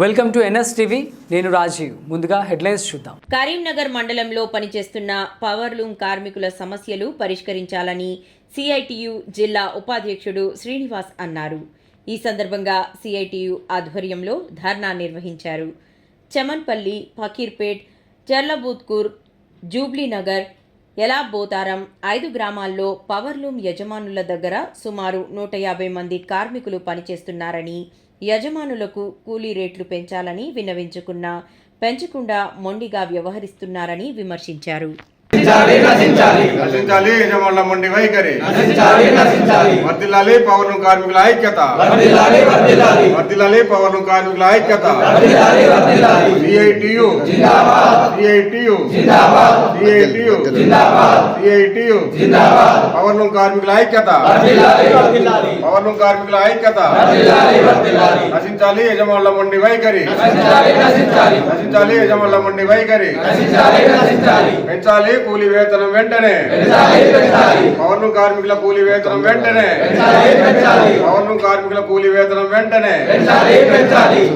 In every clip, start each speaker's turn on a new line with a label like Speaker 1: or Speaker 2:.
Speaker 1: Welcome to NS TV. నేను రాజీవ్. ముందుగా headlines చూద్దాం.
Speaker 2: కరీంనగర్ మండలంలో పనిచేస్తున్న పవర్లూమ్ కార్మికుల సమస్యలు పరిష్కరించాలని సిఐటియు జిల్లా ఉపాధ్యక్షుడు శ్రీనివాస్ అన్నారు. ఈ సందర్భంగా సిఐటియు ఆధ్వర్యంలో ధర్నా నిర్వహించారు. చమన్పల్లి ఫకీర్పేట్ జర్లబూత్కూర్ జూబ్లీనగర్ ఎలాబోతారం ఐదు గ్రామాల్లో పవర్లూమ్ యజమానుల దగ్గర సుమారు నూట యాభై మంది కార్మికులు పనిచేస్తున్నారని యజమానులకు కూలీ రేట్లు పెంచాలని విన్నవించుకున్నా పెంచకుండా మొండిగా వ్యవహరిస్తున్నారని విమర్శించారు.
Speaker 3: నశించాలి యజమానుల మండి వైఖరి. వర్దిల్లాలి పౌరులు కార్మికుల ఐక్యత. వర్దిల్లాలి పౌరులు కార్మికుల ఐక్యత. సిఐటియు సిఐటియు సిఐటియు సిఐటియు పౌరులు కార్మికుల ఐక్యత. పౌరులు కార్మికుల ఐక్యత నశించాలి యజమానుల మండి వైఖరి నశించాలి యజమానుల మండి వైఖరి పెంచాలి కూలీ వేతనం వెంటనే పౌర్ణం కార్మికుల కూలీ వేతనం వెంటనే పౌర్ణం కార్మికుల కూలీ వేతనం వెంటనే.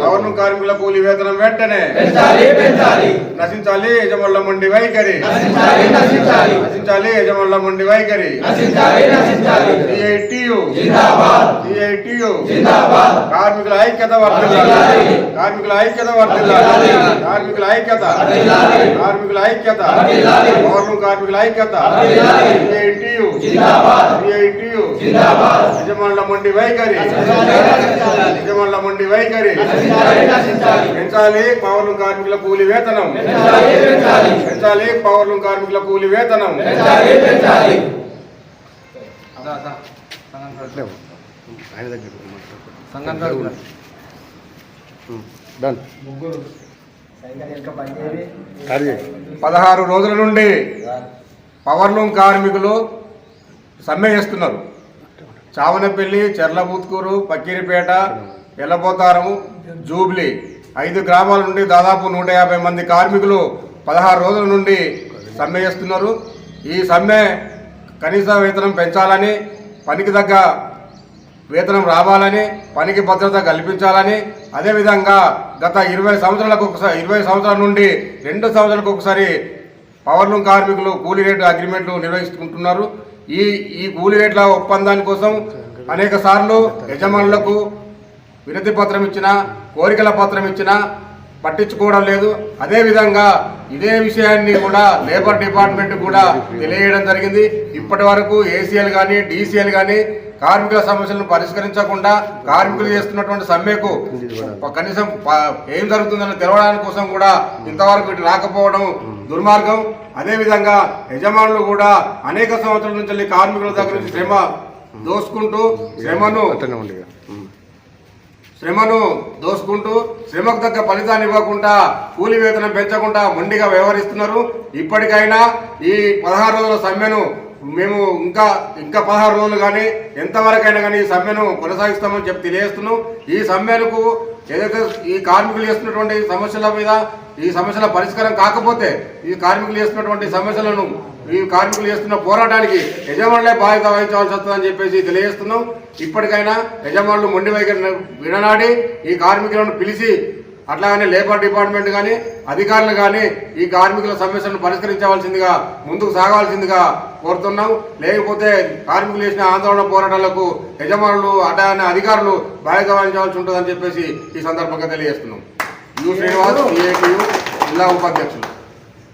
Speaker 3: పౌర్ణం కార్మికుల కూలీ వేతనం వెంటనే. నశించాలి యజమానుల మండి వైఖరి. నశించాలి యజమానుల మండి వైఖరి. సిఐటియు సిఐటియు కార్మికుల ఐక్యత వర్తిల్లాలి కార్మికుల ఐక్యత వర్తిల్లాలి కార్మికుల ఐక్యత. కార్మికుల ఐక్యత. పౌర్ణం కార్మికుల ఐక్యత. సిఐటియు సిఐటియు యజమానుల మండి వైఖరి. యజమానుల మండి వైఖరి. పెంచాలి పౌర్ణం కార్మికుల కూలి వేతనం. పెంచాలి పౌర్ణం కార్మికుల కూలి వేతనం.
Speaker 4: ఆయన దగ్గర మాట్లాడుకో డన్ అది
Speaker 3: పదహారు రోజుల నుండి పవర్లూమ్ కార్మికులు సమ్మె చేస్తున్నారు. చావనపల్లి చెర్లబూత్కూరు పక్కీరిపేట ఎల్లపోతారం జూబ్లీ ఐదు గ్రామాల నుండి దాదాపు నూట యాభై మంది కార్మికులు పదహారు రోజుల నుండి సమ్మె చేస్తున్నారు. ఈ సమ్మె కనీస వేతనం పెంచాలని పనికి తగ్గ వేతనం రావాలని పనికి భద్రత కల్పించాలని అదేవిధంగా గత ఇరవై సంవత్సరాలకు ఒకసారి ఇరవై సంవత్సరాల నుండి రెండు సంవత్సరాలకు ఒకసారి పవర్లూమ్ కార్మికులు కూలీ రేటు అగ్రిమెంట్లు నిర్వహిస్తుంటున్నారు ఈ ఈ కూలీ రేట్ల ఒప్పందాని కోసం అనేక సార్లు యజమానులకు వినతి పత్రం ఇచ్చిన కోరికల పత్రం ఇచ్చిన పట్టించుకోవడం లేదు. అదేవిధంగా ఇదే విషయాన్ని కూడా లేబర్ డిపార్ట్మెంట్ కూడా తెలియడం జరిగింది. ఇప్పటి వరకు ఏసీఎల్ కానీ డీసీఎల్ కానీ కార్మికుల సమస్యలను పరిష్కరించకుండా కార్మికులు చేస్తున్నటువంటి సమ్మెకు కనీసం ఏం జరుగుతుందని తెలవడానికి కోసం కూడా ఇంతవరకు ఇటు రాకపోవడం దుర్మార్గం. అదేవిధంగా యజమానులు కూడా అనేక సంవత్సరాల నుంచి కార్మికుల దగ్గర నుంచి శ్రమ దోసుకుంటూ శ్రమను శ్రమను దోసుకుంటూ శ్రమకు తగ్గ ఫలితాన్ని ఇవ్వకుండా కూలి వేతనం పెంచకుండా మొండిగా వ్యవహరిస్తున్నారు. ఇప్పటికైనా ఈ పదహారు రోజుల సమ్మెను మేము ఇంకా ఇంకా పదహారు రోజులు కానీ ఎంతవరకైనా కానీ ఈ సమ్మెను కొనసాగిస్తామని చెప్పి తెలియజేస్తున్నాం. ఈ సమ్మెలకు ఏదైతే ఈ కార్మికులు చేస్తున్నటువంటి సమస్యల మీద ఈ సమస్యల పరిష్కారం కాకపోతే ఈ కార్మికులు చేస్తున్నటువంటి సమస్యలను ఈ కార్మికులు చేస్తున్న పోరాటానికి యజమానులే బాధ్యత వహించవలసి వస్తుందని చెప్పేసి తెలియజేస్తున్నాం. ఇప్పటికైనా యజమానులు మొండి వైఖరి విడనాడి ఈ కార్మికులను పిలిచి అట్లాగనే లేబర్ డిపార్ట్మెంట్ కానీ అధికారులు కానీ ఈ కార్మికుల సమస్యలను పరిష్కరించవలసిందిగా ముందుకు సాగవలసిందిగా కోరుతున్నాం. లేకపోతే కార్మికులు చేసిన ఆందోళన పోరాటాలకు యజమానులు అట్లాగనే అధికారులు బాధ్యత వహించవలసి ఉంటుందని చెప్పేసి ఈ సందర్భంగా తెలియజేస్తున్నాం. యు శ్రీనివాస్ జిల్లా ఉపాధ్యక్షులు.